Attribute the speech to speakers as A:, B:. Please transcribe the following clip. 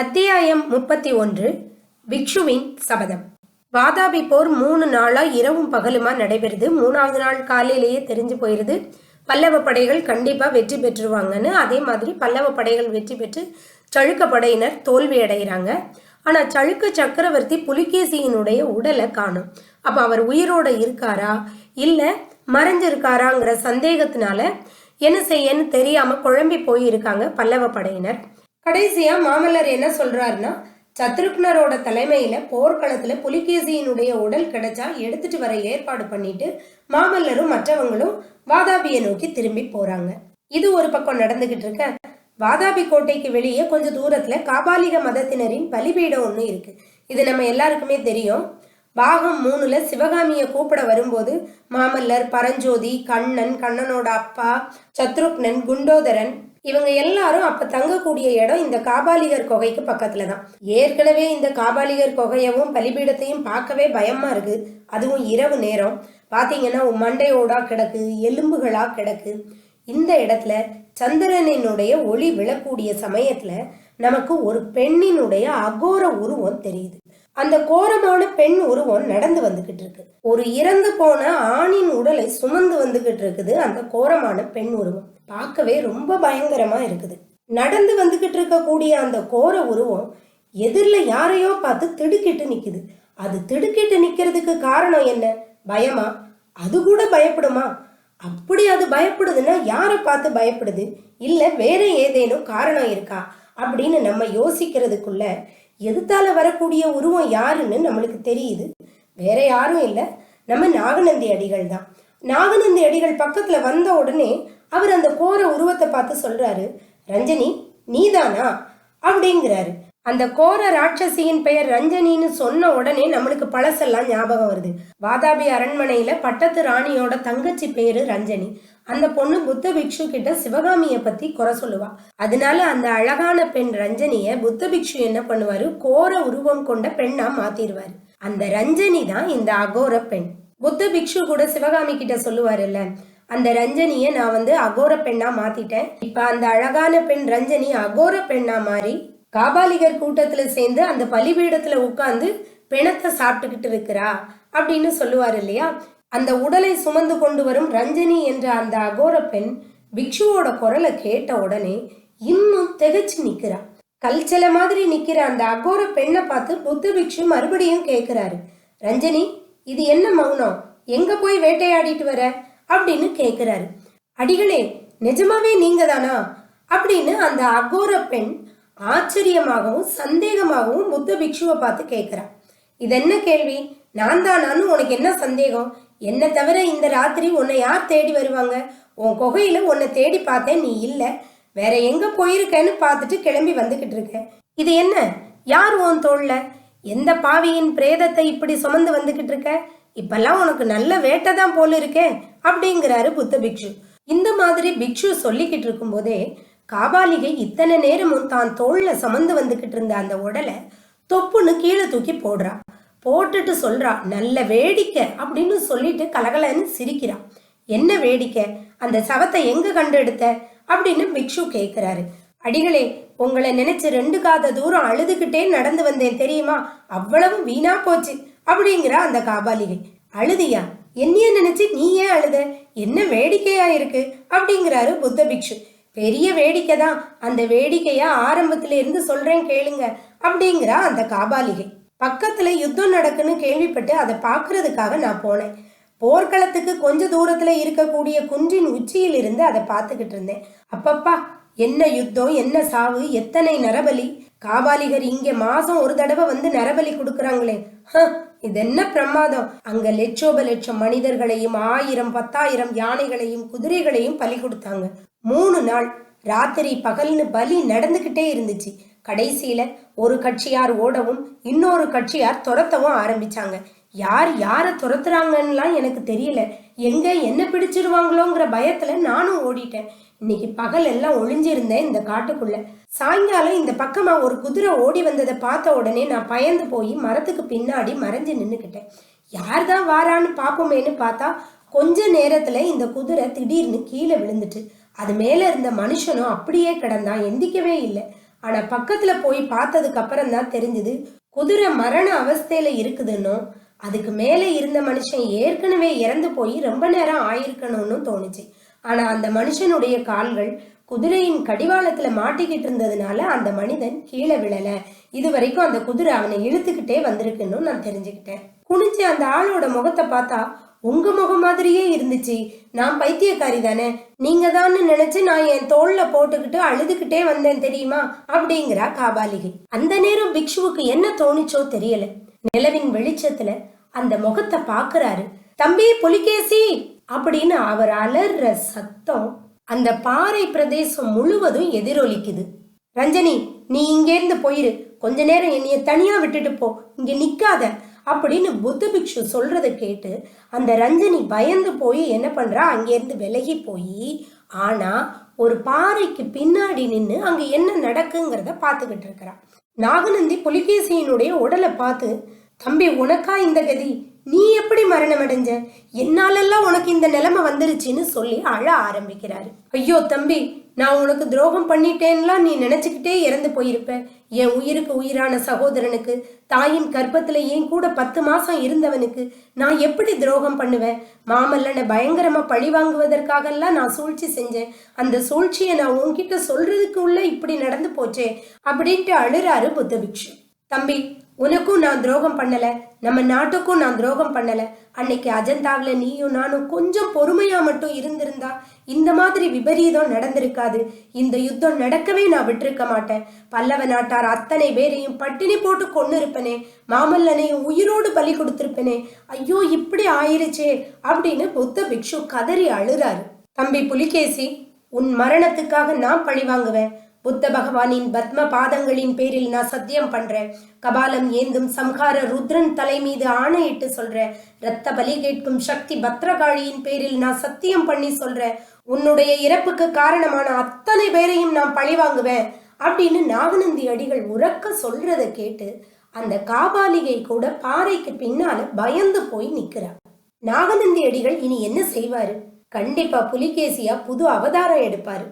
A: அத்தியாயம் முப்பத்தி ஒன்று பிக்ஷுவின் சபதம். வாதாபி போர் மூணு நாளா இரவும் பகலுமா நடைபெறுது. மூணாவது நாள் காலையிலேயே தெரிஞ்சு போயிருது. பல்லவ படைகள் கண்டிப்பா வெற்றி பெற்றுருவாங்கன்னு அதே மாதிரி பல்லவ படைகள் வெற்றி பெற்று சழுக்க படையினர் தோல்வி அடைகிறாங்க ஆனா சழுக்க சக்கரவர்த்தி புலிகேசியினுடைய உடலை காணும். அப்ப அவர் உயிரோட இருக்காரா? இல்ல மறைஞ்சிருக்காராங்கிற சந்தேகத்தினால என்ன செய்யன்னு தெரியாம குழம்பி போயிருக்காங்க பல்லவ படையினர். கடைசியா மாமல்லர் என்ன சொல்றாருன்னா சத்ருக்னரோட தலைமையில போர்க்களத்துல புலிகேசியினுடைய உடல் கிடைச்சா எடுத்துட்டு வர ஏற்பாடு பண்ணிட்டு மாமல்லரும் மற்றவங்களும் வாதாபியை நோக்கி திரும்பி போறாங்க. இது ஒரு பக்கம் நடந்துகிட்டு இருக்க. வாதாபி கோட்டைக்கு வெளியே கொஞ்ச தூரத்துல காபாலிக மதத்தினரின் பலிபீடம் ஒண்ணு இருக்கு. இது நம்ம எல்லாருக்குமே தெரியும். பாகம் மூணுல சிவகாமியை கூப்பிட வரும்போது மாமல்லர் பரஞ்சோதி கண்ணன் கண்ணனோட அப்பா சத்ருக்னன் குண்டோதரன் இவங்க எல்லாரும் அப்ப தங்கக்கூடிய இடம் இந்த காபாலிகர் குகைக்கு பக்கத்துல தான் ஏற்கனவே இந்த காபாலிகர் குகையவும் பலிபீடத்தையும் பார்க்கவே பயமா இருக்கு. அதுவும் இரவு நேரம். பாத்தீங்கன்னா மண்டையோடா கிடக்கு எலும்புகளா கிடக்கு. இந்த இடத்துல சந்திரனினுடைய ஒளி விழக்கூடிய சமயத்துல நமக்கு ஒரு பெண்ணினுடைய அகோர உருவம் தெரியுது. அந்த கோரமான பெண் உருவம் நடந்து வந்துகிட்டு இருக்கு. ஒரு இறந்து போன ஆணின் உடலை சுமந்து வந்துகிட்டு இருக்குது அந்த கோரமான பெண் உருவம். பார்க்கவே ரொம்ப பயங்கரமா இருக்குது. நடந்து வந்துகிட்டு இருக்கக்கூடிய அந்த கோர உருவம் எதிரில் யாரையோ பார்த்து திடுக்கிட்டு நிற்குது அது திடுக்கிட்டு நிற்கிறதுக்கு காரணம் என்ன? பயமா? அது கூட பயப்படுமா? அப்படி அது பயப்படுதுன்னா யாரை பார்த்து பயப்படுது? இல்லை வேற ஏதேனும் காரணம் இருக்கா? அப்படின்னு நம்ம யோசிக்கிறதுக்குள்ள எதுத்தால வரக்கூடிய உருவம் யாருன்னு நம்மளுக்கு தெரியுது. வேற யாரும் இல்லை. நம்ம நாகநந்தி அடிகள் தான். நாகநந்தி அடிகள் பக்கத்துல வந்த உடனே அவர் அந்த கோர உருவத்தை பார்த்து சொல்றாரு ரஞ்சனி நீதானா? அப்படிங்கிறாரு. அந்த கோர ராட்சசியின் பெயர் ரஞ்சனின்னு சொன்ன உடனே நம்மளுக்கு பழசெல்லாம் ஞாபகம் வருது. வாதாபி அரண்மனையில பட்டத்து ராணியோட தங்கச்சி பேரு ரஞ்சனி. அந்த பொண்ணு புத்த பிக்ஷு கிட்ட சிவகாமிய பத்தி குறை சொல்லுவா. அதனால அந்த அழகான பெண் ரஞ்சனிய புத்த பிக்ஷு என்ன பண்ணுவாரு? கோர உருவம் கொண்ட பெண்ணா மாத்திடுவாரு அந்த ரஞ்சனி தான் இந்த அகோர பெண். புத்த பிக்ஷு கூட சிவகாமி கிட்ட சொல்லுவாருல்ல அந்த ரஞ்சனிய நான் வந்து அகோர பெண்ணா மாத்திட்டேன். இப்ப அந்த அழகான பெண் ரஞ்சனி அகோர பெண்ணா மாறி காபாலிகர் கூட்டத்துல சேர்ந்து அந்த பலிபீடத்துல உட்கார்ந்து பிணத்தை சாப்பிட்டுக்கிட்டு இருக்கிறா அப்படின்னு சொல்லுவார் இல்லையா? அந்த உடலை சுமந்து கொண்டு வரும் ரஞ்சனி என்ற அந்த அகோர பெண் பிக்ஷுவோட குரலை கேட்ட உடனே இன்னும் திகைச்சு நிற்கிறா கல்ச்சல மாதிரி நிற்கிற அந்த அகோர பெண்ணை பார்த்து புத்த பிக்ஷு மறுபடியும் கேட்குறாரு ரஞ்சனி இது என்ன மௌனம்? எங்க போய் வேட்டையாடிட்டு வர? அப்படின்னு கேட்குறாரு அடிகளே நிஜமாவே நீங்க தானா அப்படின்னு அந்த அகோர பெண் ஆச்சரியமாகவும் சந்தேகமாகவும் புத்த பிக்ஷுவை பார்த்து கேட்குறா இது என்ன கேள்வி? நான் தானான்னு உனக்கு என்ன சந்தேகம்? என்ன தவிர இந்த ராத்திரி உன்னை யார் தேடி வருவாங்க? உன் குகையில உன்னை தேடி பார்த்தேன் நீ இல்லை. வேற எங்க போயிருக்கேன்னு பார்த்துட்டு கிளம்பி வந்துகிட்டு இருக்க. இது என்ன? யார் உன் தோல்ல எந்த பாவியின் பிரேதத்தை இப்படி சுமந்து வந்துகிட்டு இருக்க? இப்பெல்லாம் உனக்கு நல்ல வேட்டை தான் போல இருக்கே அப்படிங்கிறாரு புத்த பிக்ஷு. இந்த மாதிரி பிக்ஷு சொல்லிக்கிட்டு இருக்கும்போதே காபாலிகை இத்தனை நேரமும் தான் தோல்ல சுமந்து வந்துகிட்டு இருந்த அந்த உடலை தொப்புன்னு கீழே தூக்கி போடுறா. போட்டுட்டு சொல்றா நல்ல வேடிக்கை அப்படின்னு சொல்லிட்டு கலகலன்னு சிரிக்கிறா. என்ன வேடிக்கை? அந்த சவத்தை எங்க கண்டு எடுத்த அப்படின்னு பிக்ஷு கேட்கிறாரு அடிகளே உங்களை நினைச்சு ரெண்டு காத தூரம் அழுதுகிட்டே நடந்து வந்தேன் தெரியுமா? அவ்வளவு வீணா போச்சு அப்படிங்கிற அந்த காபாலிகை. அழுதியா? என்னைய நினைச்சு நீ ஏன் அழுத? என்ன வேடிக்கையா இருக்கு? அப்படிங்கிறாரு புத்த பிக்ஷு. பெரிய வேடிக்கை தான் அந்த வேடிக்கையா ஆரம்பத்துல இருந்து சொல்றேன் கேளுங்க அப்படிங்கிறா அந்த காபாலிகை. பக்கத்தில் யுத்தம் நடக்குன்னு கேள்விப்பட்டு அதை பார்க்கறதுக்காக நான் போனேன். போர்க்களத்துக்கு கொஞ்ச தூரத்தில் இருக்கக்கூடிய குன்றின் உச்சியில் இருந்து அதை பார்த்துக்கிட்டு இருந்தேன். அப்பப்பா என்ன யுத்தம் என்ன சாவு எத்தனை நரபலி? காபாலிகர் இங்கே மாசம் ஒரு தடவை வந்து நரபலி கொடுக்குறாங்களே. இது என்ன பிரமாதம்? அங்க லட்சோப லட்சம் மனிதர்களையும் ஆயிரம் பத்தாயிரம் யானைகளையும் குதிரைகளையும் பலி கொடுத்தாங்க. மூணு நாள் ராத்திரி பகல்னு பலி நடந்துகிட்டே இருந்துச்சு. கடைசியில ஒரு கட்சியார் ஓடவும் இன்னொரு கட்சியார் துரத்தவும் ஆரம்பிச்சாங்க. யார் யாரை துரத்துறாங்கன்னுலாம் எனக்கு தெரியல. எங்க என்ன பிடிச்சிருவாங்களோங்கிற பயத்துல நானும் ஓடிட்டேன். இன்னைக்கு பகல் எல்லாம் ஒளிஞ்சிருந்தேன் இந்த காட்டுக்குள்ள. சாயங்காலம் இந்த பக்கமா ஒரு குதிரை ஓடி வந்ததை பார்த்த உடனே நான் பயந்து போய் மரத்துக்கு பின்னாடி மறைஞ்சு நின்னுக்கிட்டேன். யார் தான் வாரான்னு பார்ப்போமேன்னு பார்த்தா கொஞ்ச நேரத்துல இந்த குதிரை திடீர்னு கீழே விழுந்துட்டு அது மேல இருந்த மனுஷனும் அப்படியே கிடந்தான் எந்திக்கவே இல்லை. ஆனா பக்கத்துல போய் பார்த்ததுக்கு அப்புறம் தான் தெரிஞ்சது குதிரை மரண அவஸ்தையில இருக்குதுன்னும் அதுக்கு மேலே இருந்த மனுஷன் ஏற்கனவே இறந்து போய் ரொம்ப நேரம் ஆயிருக்கணும்னு தோணுச்சு. ஆனா அந்த மனுஷனுடைய கால்கள் குதிரையின் கடிவாளத்துல மாட்டிக்கிட்டு இருந்ததுனால அந்த மனிதன் கீழே விழல. இது வரைக்கும் அந்த குதிரை அவனை இழுத்துக்கிட்டே வந்திருக்குன்னு நான் தெரிஞ்சுக்கிட்டேன். குனிஞ்சு அந்த ஆளோட முகத்தை பார்த்தா உங்க முகம் மாதிரியே இருந்துச்சு. நான் பைத்தியக்காரி தானே. நீங்க தான் நினைச்சு நான் என் தோல்ல போட்டுக்கிட்டு அழுதுகிட்டே வந்தேன் தெரியுமா? அப்படிங்கிறா காபாலிகை. அந்த நேரம் பிக்ஷுவுக்கு என்ன தோணுச்சோ தெரியல. நிலவின் வெளிச்சத்துல அந்த முகத்தை பாக்குறாரு. தம்பி புலிகேசி! அப்படின்னு அவர் அலற சத்தம் அந்த பாறை பிரதேசம் முழுவதும் எதிரொலிக்குது. ரஞ்சனி நீ இங்கேருந்து போயிரு. கொஞ்ச நேரம் என்னைய தனியா விட்டுட்டு போ. இங்க நிக்காத. அப்படின்னு புத்த பிக்ஷு சொல்றத கேட்டு அந்த ரஞ்சனி பயந்து போய் என்ன பண்றா? அங்கேருந்து விலகி போய் ஆனா ஒரு பாறைக்கு பின்னாடி நின்று அங்க என்ன நடக்குங்கிறத பார்த்துக்கிட்டு இருக்கிறா. நாகநந்தி புலிகேசியினுடைய உடலை பார்த்து தம்பி உனக்கா இந்த கதி? நீ எப்படி மரணம் அடைஞ்ச? என்னாலெல்லாம் உனக்கு இந்த நிலைமை வந்துருச்சுன்னு சொல்லி அழ ஆரம்பிக்கிறாரு. ஐயோ தம்பி நான் உனக்கு துரோகம் பண்ணிட்டேன்லாம் நீ நினைச்சுக்கிட்டே இறந்து போயிருப்ப. என் உயிருக்கு உயிரான சகோதரனுக்கு தாயின் கர்ப்பத்துல ஏன் கூட பத்து மாசம் இருந்தவனுக்கு நான் எப்படி துரோகம் பண்ணுவேன்? மாமல்லனை பயங்கரமா பழி வாங்குவதற்காகலாம் நான் சூழ்ச்சி செஞ்சேன். அந்த சூழ்ச்சியை நான் உன்கிட்ட சொல்றதுக்கு உள்ள இப்படி நடந்து போச்சே அப்படின்ட்டு அழுறாரு புத்தபிக்ஷு. தம்பி உனக்கும் நான் துரோகம் பண்ணல. நம்ம நாட்டுக்கும் நான் துரோகம் பண்ணல. அன்னைக்கு அஜந்தாவில் நீயும் நானும் கொஞ்சம் பொறுமையா மட்டும் இருந்திருந்தா இந்த மாதிரி விபரீதம் நடந்திருக்காது. இந்த யுத்தம் நடக்கவே நான் விட்டிருக்க மாட்டேன். பல்லவ நாட்டார் அத்தனை பேரையும் பட்டினி போட்டு கொண்டு இருப்பனே மாமல்லனையும் உயிரோடு பலி கொடுத்திருப்பனே. ஐயோ இப்படி ஆயிருச்சே அப்படின்னு புத்த பிக்ஷு கதறி அழுறாரு. தம்பி புலிகேசி உன் மரணத்துக்காக நான் பழி வாங்குவேன். புத்த பகவானின் பத்ம பாதங்களின் பேரில் நான் சத்தியம் பண்றேன் கபாலம் ஏந்தும் சம்ஹார ருத்ரன் தலை மீது ஆணையிட்டு சொல்றேன் ரத்த பலி கேட்கும் சக்தி பத்ரகாளியின் பேரில் நான் சத்தியம் பண்ணி சொல்றேன் உன்னுடைய இறப்புக்கு காரணமான அத்தனை பேரையும் நான் பழி வாங்குவேன் அப்படின்னு நாகநந்தி அடிகள் உறக்க சொல்றத கேட்டு அந்த காபாலிகை கூட பாறைக்கு பின்னால பயந்து போய் நிக்கிறா. நாகநந்தி அடிகள் இனி என்ன செய்வாரு? கண்டிப்பா புலிகேசியா புது அவதாரம் எடுப்பாரு.